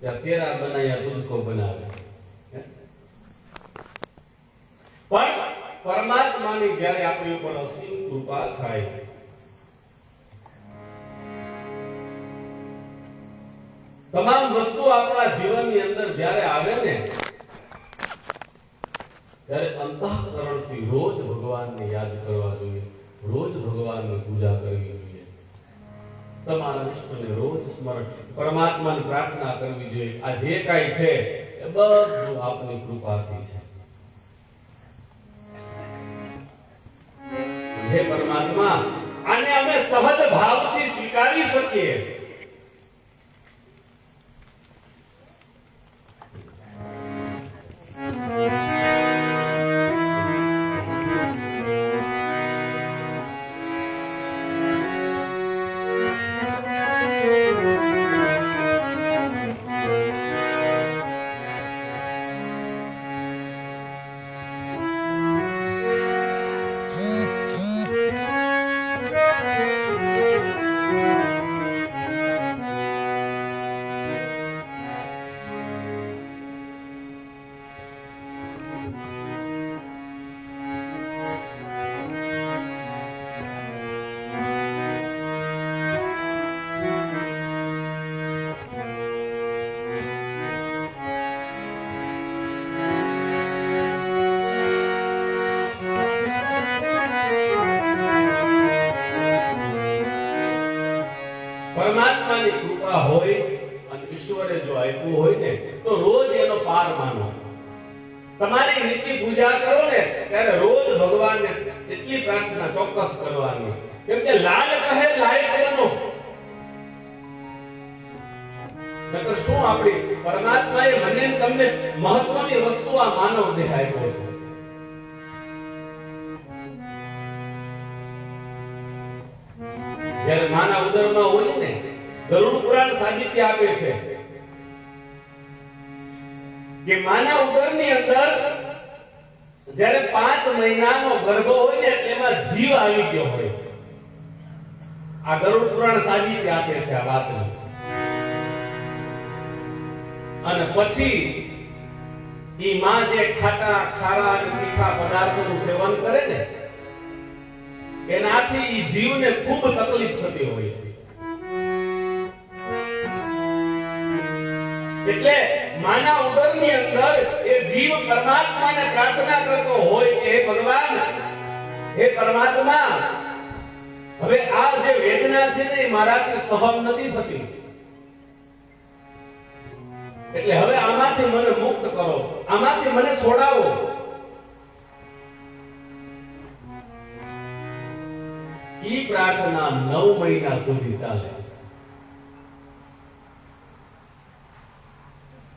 या પેરા બનાયા દૂધકો બનાવે પણ પરમાત્માની જ્યારે આપણી ઉપર અસીમ કૃપા થાય તમામ વસ્તુ આપણા જીવનની અંદર જ્યારે આવે ને ત્યારે અંતઃકરણથી રોજ ભગવાનને યાદ કરવા જોઈએ રોજ ભગવાનની પૂજા કરવી જોઈએ તમારા ઇષ્ટને રોજ સ્મરણ, પરમાત્માની પ્રાર્થના કરવી જોઈએ. આ જે કાંઈ છે, એ બધું આપની કૃપાથી છે. હે પરમાત્મા, આને અમે સહજ ભાવથી સ્વીકારી શકીએ. પરમાત્માની કૃપા હોય અને ઈશ્વરે જો આપ્યું હોય ને, તો રોજ એનો પાર માનો. તમારી નીતિ પૂજા કરો ને, ત્યારે રોજ ભગવાનને એટલી પ્રાર્થના ચોક્કસ કરવાની. કેમ કે લાલ કહે લાયક બનો નકર શું આપણી પરમાત્માએ મને તમને મહત્વની વસ્તુ આ માનવ દેહ આપ્યો છે? જ્યારે માના ઉદરમાં હોય ને, ગરુડ પુરાણ સાહિત્ય આપે છે. કે માના ઉદરની અંદર જ્યારે પાંચ મહિનાનો ગર્ભ હોય ને એમાં જીવ આવી ગયો હોય. આ ગરુડ પુરાણ સાહિત્ય આપે છે આ વાતનું. અને પછી ઈ માં જે ખાટા, ખારા અને તીખા પદાર્થોનું સેવન કરે ને એનાથી જીવને ખૂબ તકલીફ થતી હોય છે. એટલે માના ઉદરની અંદર એ જીવ પરમાત્માને પ્રાર્થના કરતો હોય હે ભગવાન, હે પરમાત્મા, હવે આ જે વેદના છે ને એ મારાથી સહન નથી થતી. એટલે હવે આમાંથી મને મુક્ત કરો, આમાંથી મને છોડાવો. ઈ પ્રાર્થના નવ મહિના સુધી ચાલે.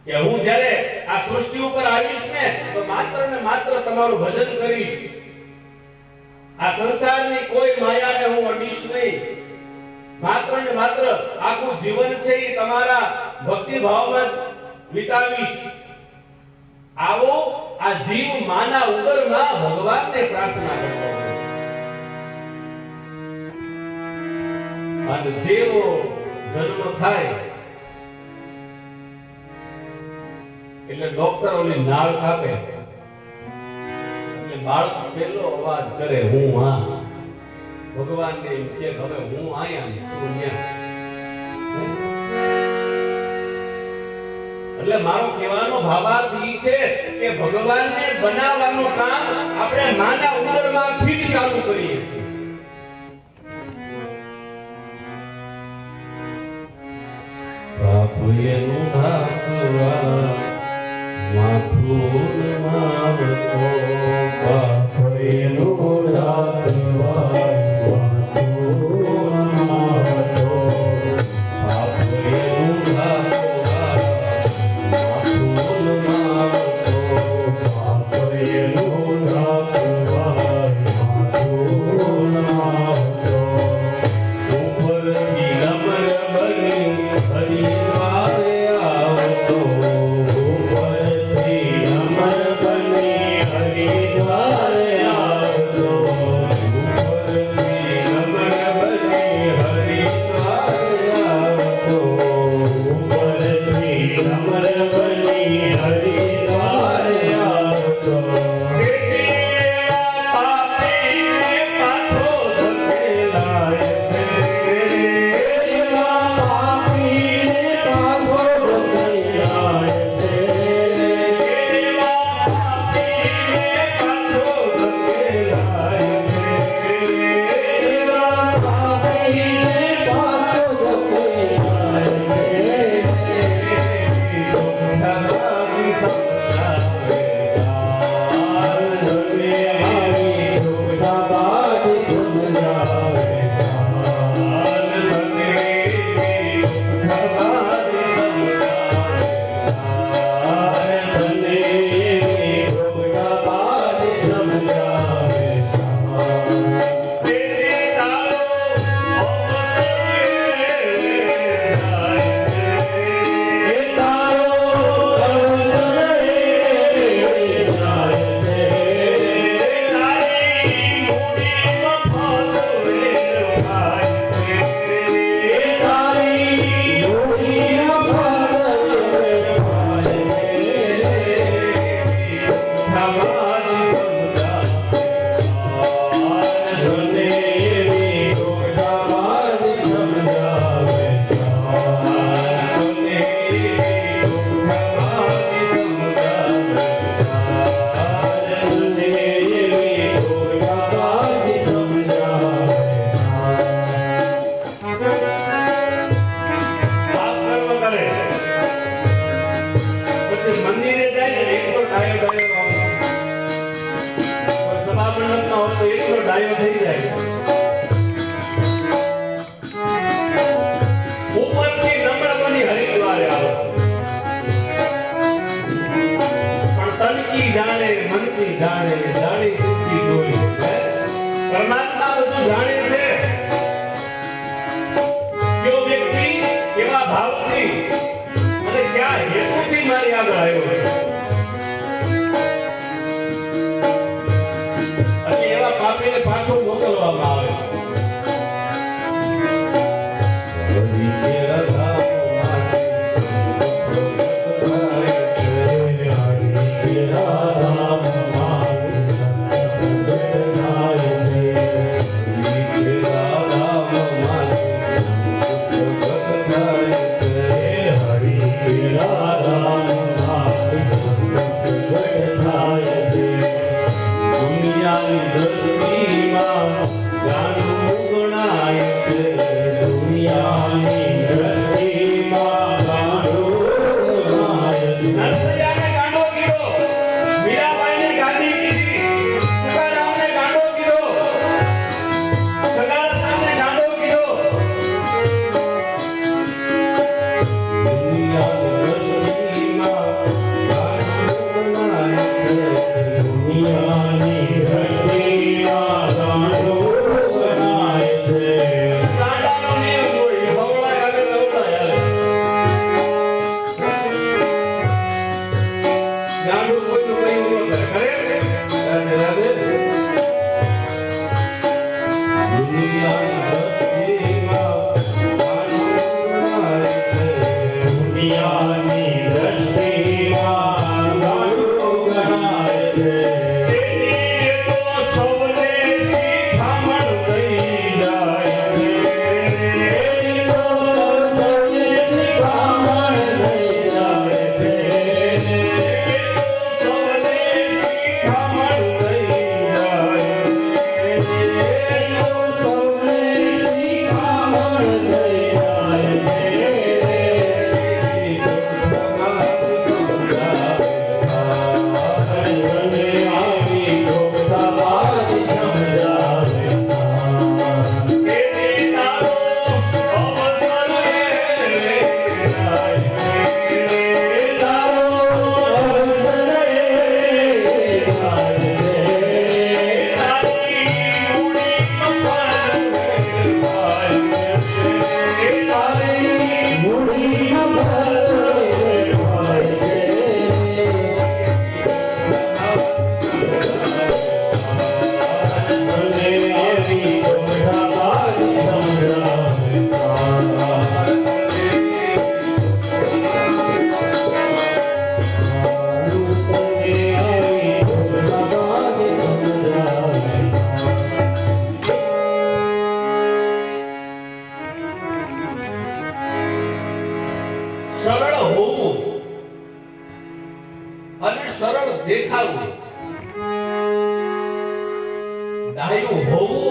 કે હું જ્યારે આ સૃષ્ટિ ઉપર આવીશ ને, તો માત્ર ને માત્ર તમારું ભજન કરીશ. આ સંસારની કોઈ માયાને હું અડીશ નહીં. માત્ર ને માત્ર આખું જીવન છે એ તમારા ભક્તિ ભાવમાં વિતાવીશ. આવો આ જીવ માના ઉદરમાં ભગવાનને પ્રાર્થના કરતો અને જેવો જન્મ થાય, એટલે ડોક્ટર ઓલી નાળ કાપે. એટલે બાળક પેલો અવાજ કરે, હું આ. ભગવાન ને એમ કે, હવે હું આયા તું એટલે મારો કહેવાનો ભાવાર્થ ઈ છે કે ભગવાનને બનાવવાનું કામ આપણે માના ઉદરમાંથી જ ચાલુ કરીએ છીએ. 我也无妨 Hallelujah.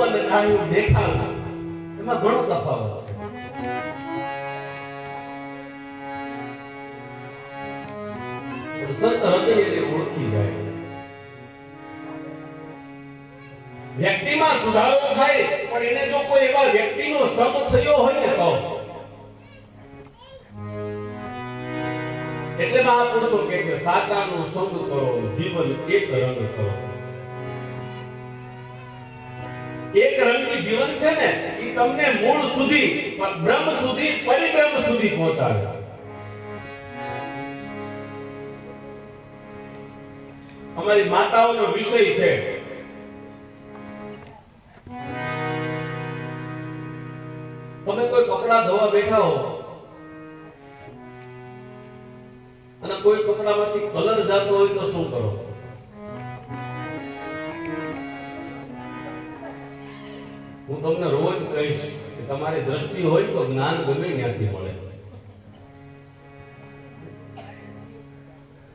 અને કાયું દેખાવું એમાં ઘણો તફાવત છે. સંત હૃદયને ઓળખી જાય. વ્યક્તિમાં સુધારો થાય, પણ એને જો કોઈ એવા વ્યક્તિનો સંગ થયો હોય ને તો. એટલે મહાપુરુષો કે છે, સાચાનો સંગ કરો, જીવન એક રંગ કરો. એક રંગી જીવન છે ને એ તમને મૂળ સુધી બ્રહ્મ સુધી, પરિબ્રહ્મ સુધી પહોંચાડે. અમારી માતાઓનો વિષય છે. તમે કોઈ કપડા ધોવા બેઠા હો, અને કોઈ કપડામાંથી કલર જાતો હોય તો શું કરો? હું તમને રોજ કહીશ કે તમારી દ્રષ્ટિ હોય તો જ્ઞાન ગમે ત્યાંથી મળે.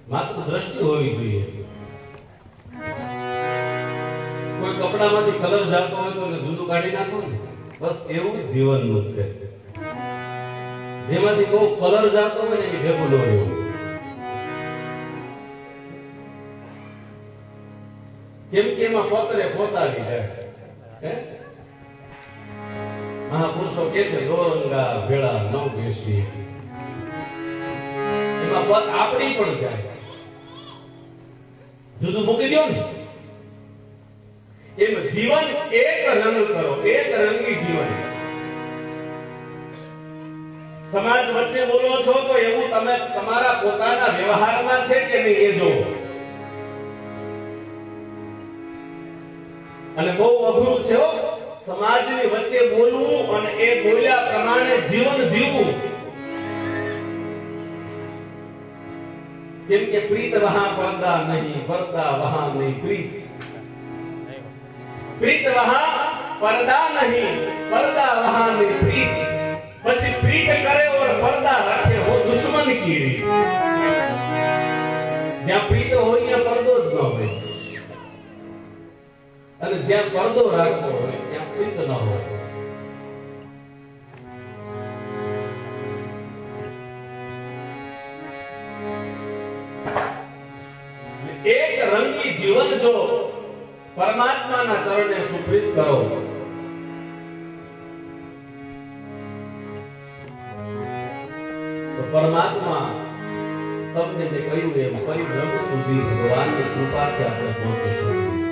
માત્ર દ્રષ્ટિ હોવી જોઈએ. કોઈ કપડામાંથી કલર જાતો હોય તો જુદું કાઢી નાખો ને. બસ એવું જીવનનું છે. જેમાંથી કોઈ કલર જાતો હોય ને એ ભેગું રહેવું કેમ કે એમાં પોતરે પોતાની જાય. મહાપુરુષો કે છે દોરંગા ભેળા ન બેસી. એમાં પદ આપણી પણ જાય. જુદું મૂકી દો ને. એમ જીવન એક રંગ કરો, એક રંગી જીવન. સમાજ વચ્ચે બોલો છો તો એવું તમે તમારા પોતાના વ્યવહારમાં છે કે નહીં એ જોવો અને બહુ અઘરું છે હો. સમાજની વચ્ચે બોલવું અને એ બોલ્યા પ્રમાણે જીવન જીવવું. કેમ કે પ્રીત વહા પડદા નહીં પડદા વહા નહીં. પ્રીત. પ્રીત વહા પડદા નહીં પડદા વહા નહીં. પ્રીત. પછી પ્રીત કરે ઓર પડદા રાખે હો દુશ્મન की રીત જ્યાં પ્રીત હોય ત્યાં પડદો જ ન હોય. અને જ્યાં પડદો રાખતો હોય, ત્યાં પિત્ત ન હોય. એક રંગી જીવન જો પરમાત્માના ચરણે સુપ્રીત કરો. તો પરમાત્મા તમને જે કહ્યું, એમ રંગ સુધી ભગવાનની કૃપાથી આપણે પહોંચી શકીએ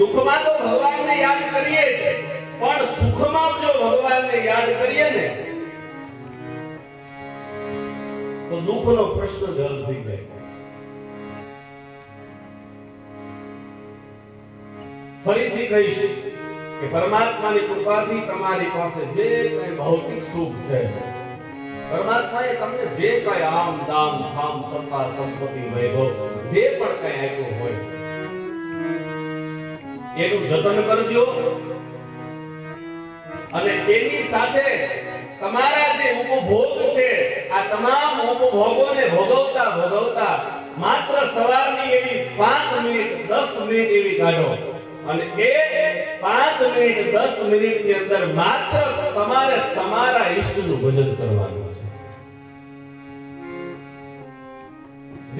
દુઃખમાં તો ભગવાનને યાદ કરીએ જ, પણ સુખમાં જો ભગવાનને યાદ કરીએ ને તો દુઃખનો પ્રશ્ન જ થઈ જાય. ફરીથી કહીશ કે પરમાત્માની કૃપાથી તમારી પાસે જે કઈ ભૌતિક સુખ છે પરમાત્માએ તમને જે કઈ આમ દામ ખામ સત્તા સંપત્તિ વૈભવ જે પણ કઈ આપ્યું હોય એનું જતન કરજો. અને એની સાથે તમારા જે ઉપભોગ છે, આ તમામ ઉપભોગોને ભોગવતા ભોગવતા માત્ર સવારની એવી પાંચ મિનિટ, દસ મિનિટ એવી કાઢો. અને એ પાંચ મિનિટ, દસ મિનિટની અંદર માત્ર તમારે તમારા ઈષ્ટનું ભજન કરવાનું.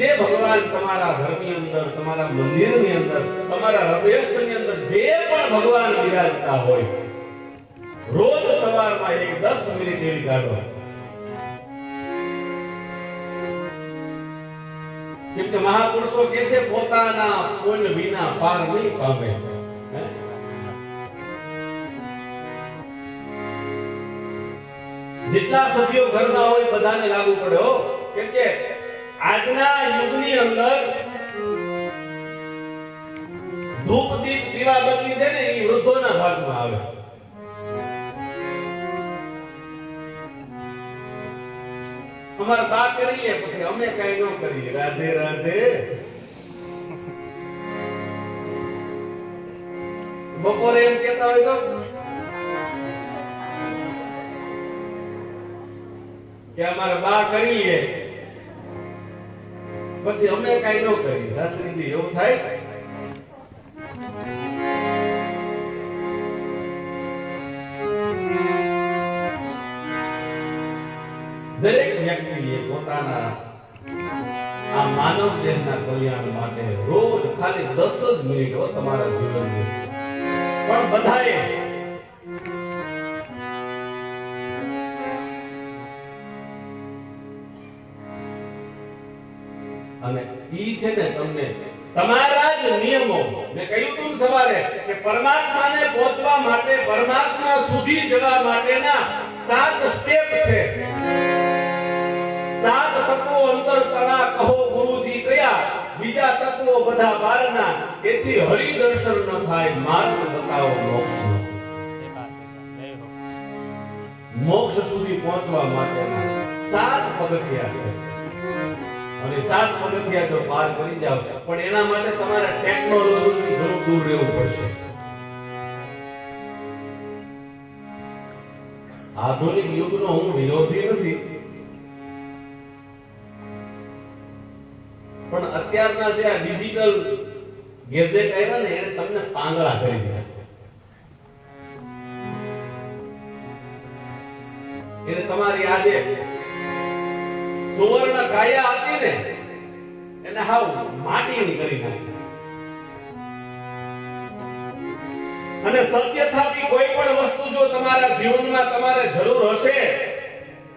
જે ભગવાન તમારા ઘરની અંદર, તમારા મંદિરની અંદર, તમારા હૃદયસ્થની અંદર જે પણ ભગવાન બિરાજતા હોય, રોજ સવારમાં એક દસ મિનિટ એવી કાઢો કેમ કે મહાપુરુષો કે છે, પોતાના પુણ્ય વિના પાર નહીં પામે. જેટલા સભ્યો ઘરના હોય બધાને લાગુ પડે હો. કેમ કે આજના યુગની અંદર ધૂપ દીપ દીવાબત્તી છે ને એ વૃદ્ધોના ભાગમાં આવે. અમારે બા કરીએ પછી અમે કઈ ન કરીએ. રાધે રાધે. બપોરે એમ કેતા હોય તો? કે અમારે બા કરીએ. પછી અમે કઈ ન કરીએ. શાસ્ત્રીજી એવું થાય? દરેક વ્યક્તિએ પોતાના આ માનવ દેહના કલ્યાણ માટે રોજ ખાલી દસ જ મિનિટો તમારા જીવનની. પણ બધાએ છે ને તમને? તમારા જ નિયમો. મેં કહ્યું તું સવારે કે પરમાત્માને પહોંચવા માટે, પરમાત્મા સુધી જવા માટેના સાત સ્ટેપ છે. સાત તત્વો અંતર તણા કહો ગુરુજી કયા બીજા તત્વો બધા બારના. એથી હરિ દર્શન ન થાય, માર્ગ બતાવો મોક્ષ. મોક્ષ સુધી પહોંચવા માટેના સાત પગથિયા છે. અને સાત પગથિયા જો પાર કરી જાવ પણ એના માટે તમારે ટેકનોલોજીથી ઘણું દૂર રહેવું પડશે. આધુનિક યુગનો હું વિરોધી નથી. પણ અત્યારના જે આ ડિજિટલ ગેજેટ આવ્યા ને, એને તમને પાંગળા કરી દીધા. એને તમારી આજે સુવર્ણ કાયા હતી ને એને હાવ માટીની કરી નાખી. અને સત્યતાથી કોઈ પણ વસ્તુ જો તમારા જીવનમાં તમારે જરૂર હશે,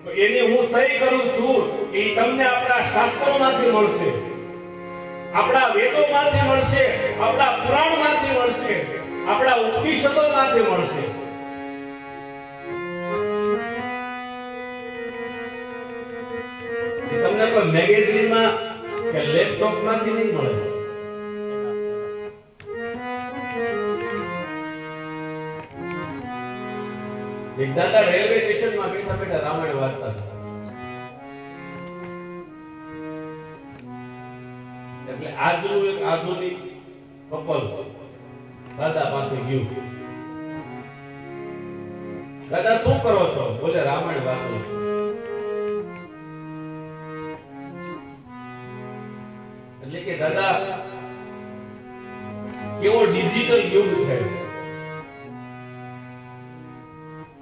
તો એની હું સહી કરું છું એ તમને આપણા શાસ્ત્રોમાંથી મળશે, આપણા વેદોમાંથી મળશે, આપણા પુરાણમાંથી મળશે, આપણા ઉપનિષદોમાંથી મળશે. મેગેઝિનમાં કે લેપટોપમાંથી નહીં મળે? એક દાદા રેલવે સ્ટેશનમાં બેઠા બેઠા રામાયણ હતા. એટલે આજનું એક આધુનિક કપલ દાદા પાસે ગયું. દાદા, શું કરો છો? બોલે, રામાયણ વાંચું છું. ડિજિટલ યુગ છે.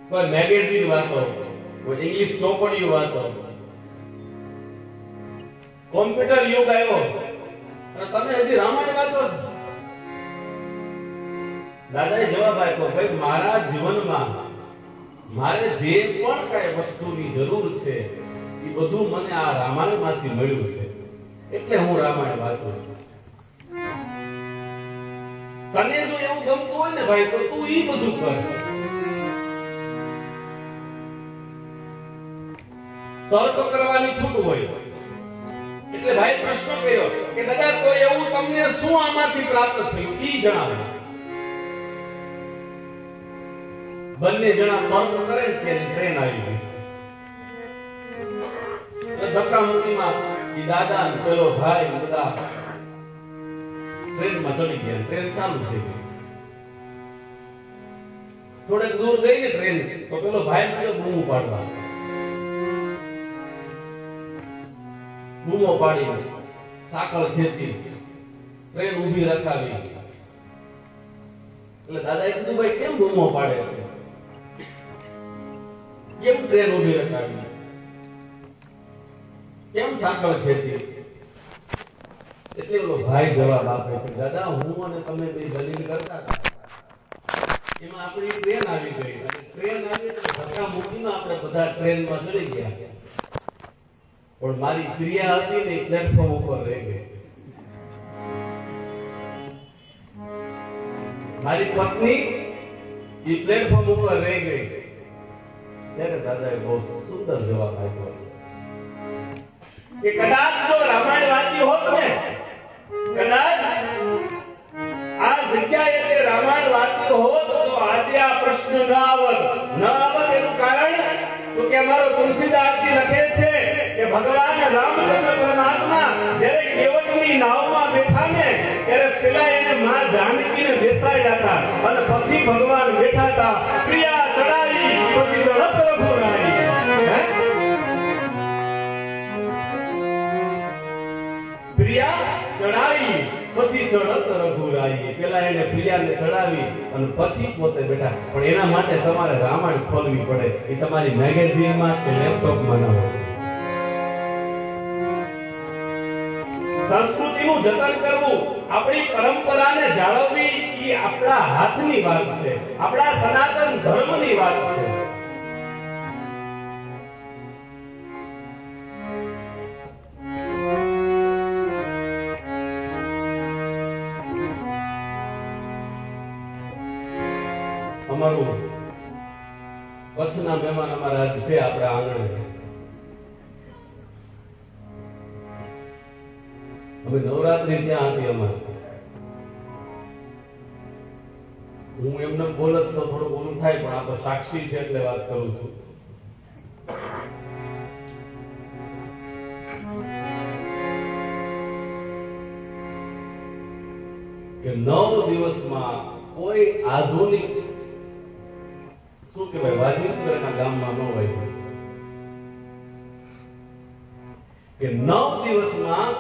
કોઈ મેગેઝિન વાંચો, કોઈ ઇંગ્લિશ ચોપડીઓ વાંચો. કોમ્પ્યુટર યુગ આવ્યો. અને તમે હજી રામાયણ વાંચો છો. દાદાએ જવાબ આપ્યો, ભાઈ, મારા જીવનમાં મારે જે પણ કઈ વસ્તુની જરૂર છે, એ બધું મને આ રામાયણમાંથી મળ્યું છે. એટલે હું રામાયણ વાંચું છું. તને જો એવું ગમતું હોય ને ભાઈ, તો તું ઈ બધું કર. તર્ક કરવાની છૂટ હોય. એટલે ભાઈ પ્રશ્ન કર્યો કે દાદા તો એવું તમને શું આમાંથી પ્રાપ્ત થયું? ઈ જણાવો. બંને જણા તર્ક કરે ને ત્યારે ટ્રેન આવી ગઈ. ધક્કા મુક્કીમાં ઈ દાદા પેલો ભાઈ બધા ટ્રેનમાં ચડી ગયા ટ્રેન ચાલુ થઈ ગઈ. થોડેક દૂર ગઈ ને ટ્રેન, તો પેલો ભાઈ ને બૂમો પાડવા. બૂમો પાડી સાકળ ખેંચી ટ્રેન ઊભી રખાવી. એટલે દાદાએ કીધું, ભાઈ, કેમ બૂમો પાડે છે? કેમ ટ્રેન ઊભી રખાવી? કેમ સાકળ ખેંચી? એટલે ભાઈ જવાબ આપે છે, દાદા, હું અને તમે બે દલીલ કરતા એમાં આપણી ટ્રેન આવી ગઈ અને ટ્રેન આવી એટલે ધક્કા મૂકીને આપણે બધા ટ્રેનમાં ચડી ગયા. પણ મારી ક્રિયા હતી ને પ્લેટફોર્મ ઉપર રહી ગઈ. મારી પત્ની એ પ્લેટફોર્મ ઉપર રહી ગઈ. ત્યારે દાદાએ બહુ સુંદર જવાબ આપ્યો. કે કદાચ જો રામાયણ વાંચી હોત ને, કદાચ આ જગ્યાએ રામાયણ વાંચ્યું હોત, તો આજે આ પ્રશ્ન ન આવત. ન આવત એનું કારણ? તો કે અમારો તુલસીદાસજી લખે છે કે ભગવાન રામચંદ્ર પરમાત્મા જ્યારે કેવટની નાવમાં બેઠા ને, ત્યારે પેલા એને માં જાનકીને બેસાડ્યા હતા અને પછી ભગવાન બેઠા હતા. પ્રિયા પછી ચડત રઘુરાઈએ પેલા એને પ્રિયાને ચડાવી અને પછી પોતે બેઠા. પણ એના માટે તમારે રામાયણ ખોલવી પડે. એ તમારી મેગેઝિનમાં કે લેપટોપમાં ન હોય. સંસ્કૃતિનું જતન કરવું, આપણી પરંપરાને જાળવવી, એ આપણા હાથની વાત છે. આપણા સનાતન ધર્મની વાત છે. અમારું કચ્છના મહેમાન અમારા આજ છે, આપણા આંગણે. અમે નવરાત્રી ત્યાં હતી અમારે. હું એમને બોલત તો થોડું ઓલું થાય, પણ આ તો સાક્ષી છે એટલે વાત કરું છું. કે નવ દિવસમાં કોઈ આધુનિક શું કહેવાય? એના ગામમાં ન હોય. કે નવ દિવસમાં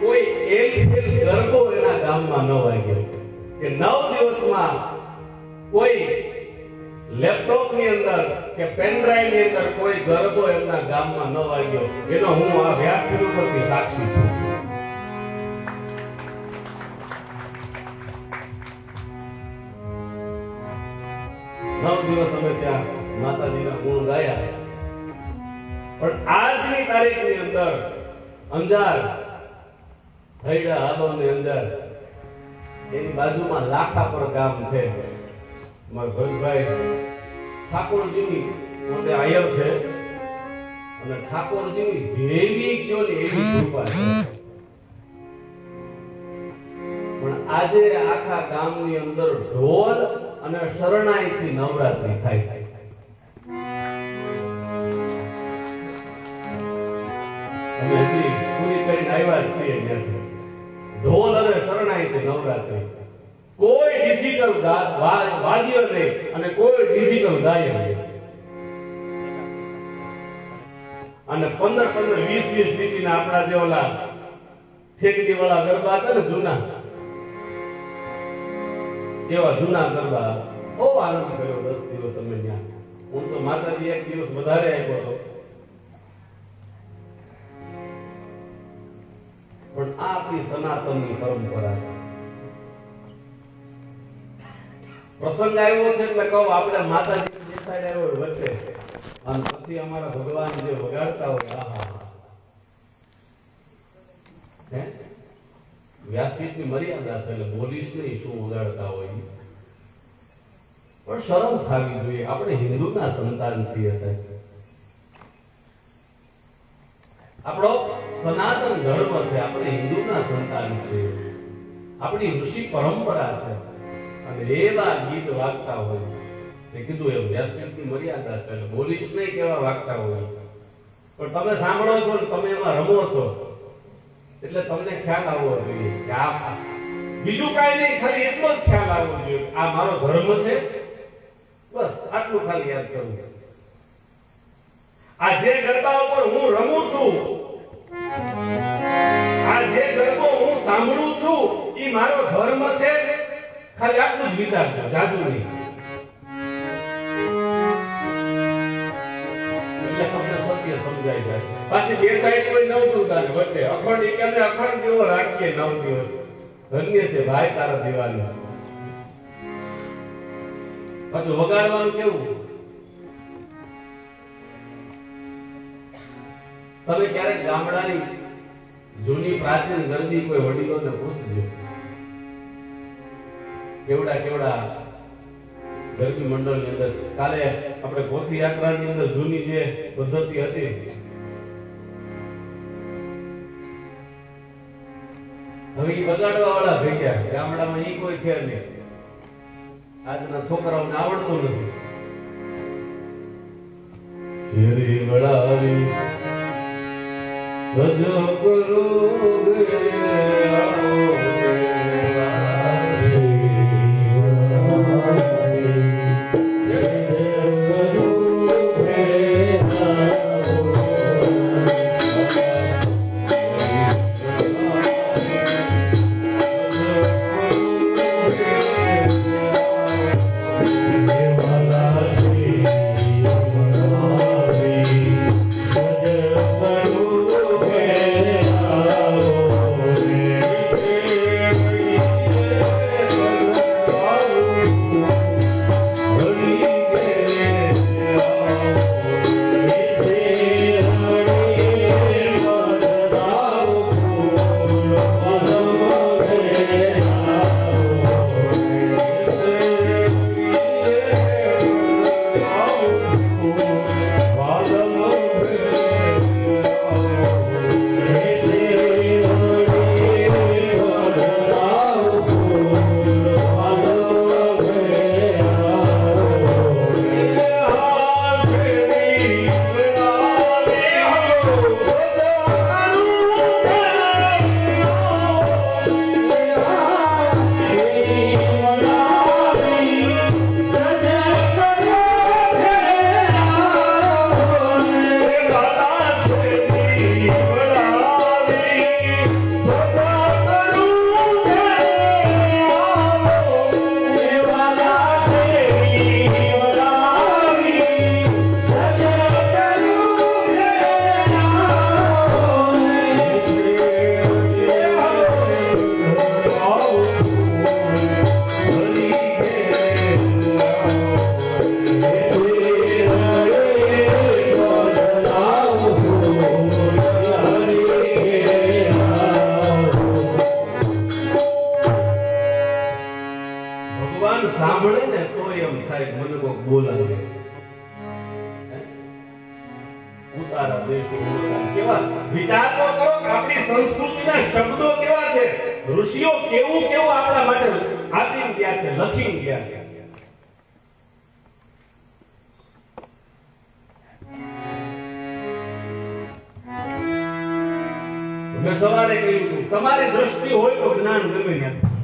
કોઈ એક ફેલ ગરબો એના ગામમાં ન વાગ્યો કે નવ દિવસમાં કોઈ લેપટોપની અંદર કે પેન ડ્રાઈવની અંદર કોઈ ગરબો એમના ગામમાં ન વાગ્યો એનો હું આ વ્યાસપીઠ ઉપરથી સાક્ષી છું. નવ દિવસ અમે ત્યાં માતાજીના ગુણ ગાયા. પણ આજની તારીખની અંદર અંજાર, હૈડા હાલોની અંદર એની બાજુમાં લાખા પર ગામ છે. મારા ભરતભાઈ ઠાકોરજીની પોતે આયર છે. અને ઠાકોરજીની જેવી કયો ને એવી કૃપા છે. પણ આજે આખા ગામની અંદર ઢોલ અને શરણાઈથી નવરાત્રી થાય છે. અમે હજી પૂરી કરીને આવ્યા છીએ ઢોલ અને શરણાઈથી નવરાત્રી. કોઈ ડિજિટલ વાદ્ય નહીં અને કોઈ ડિજિટલ ગાયન નહીં. અને પંદર પંદર, વીસ વીસ વીસીના આપણા જે ઓલા ઠેકડી વાળા ગરબા હતા ને જૂના એવા જૂના ગરબા બહુ આનંદ કર્યો દસ દિવસ અમે ત્યાં. હું તો માતાજી એક દિવસ વધારે આવ્યો હતો. પણ આ આપણી સનાતનની પરંપરા છે. પ્રસંગ આવ્યો છે એટલે કહું, આપણે માતાજી બેસાડ્યા હોય વચ્ચે. અને પછી અમારા ભગવાન જે વગાડતા હોય આહા હે? વ્યાસપીઠની મર્યાદા છે એટલે બોલીશ નહીં શું વગાડતા હોય પણ શરમ ખાવી જોઈએ. આપણે હિન્દુના સંતાન છીએ આપણો સનાતન ધર્મ છે. આપણે હિન્દુના સંતાન છીએ. આપણી ઋષિ પરંપરા છે. અને એવા ગીત વાગતા હોય. તે કીધું એમ વ્યાસપીઠની મર્યાદા છે. એટલે બોલીશ નહીં કેવા વાગતા હોય. પણ તમે સાંભળો છો તમે એમાં રમો છો. એટલે તમને ખ્યાલ આવવો જોઈએ કે આ બીજું કાંઈ નહીં, ખાલી એટલો જ ખ્યાલ આવવો જોઈએ આ મારો ધર્મ છે. બસ, આટલું ખાલી યાદ કરવું. આ જે ગરબા ઉપર હું રમું છું, આ જે ગરબો હું સાંભળું છું એ મારો ધર્મ છે ખાલી આટલું જ વિચારજો, જાજુ નહીં. સત્ય સમજાઈ પાછી બે સાઈડ કોઈ નવ દુર્ગાને વચ્ચે. અખંડ એક અને અખંડ જેવો રાખીએ નવ દિવસ. ધન્ય છે ભાઈ તારા દિવાળી પાછું વગાડવાનું કેવું? તમે ક્યારેક ગામડાની જૂની પ્રાચીન ગરબી કોઈ વડીલોને પૂછજો. કેવડા કેવડા ગરબી મંડળની અંદર. કાલે આપણે પોથી યાત્રાની અંદર જૂની જે પદ્ધતિ હતી. હવે ઈ બગાડવા વાળા ભેગ્યા ગામડામાં એ કોઈ છે નહીં. આજના છોકરાઓને આવડતું નથી. વળાવી સજો કરો કેવા? વિચાર તો કરો કે આપણી સંસ્કૃતિના શબ્દો કેવા છે? ઋષિઓ કેવું કેવું આપણા માટે આપીને ગયા છે લખીને ગયા છે. મેં સવારે કહ્યું તમારી દ્રષ્ટિ હોય તો જ્ઞાન ગમે ત્યાં.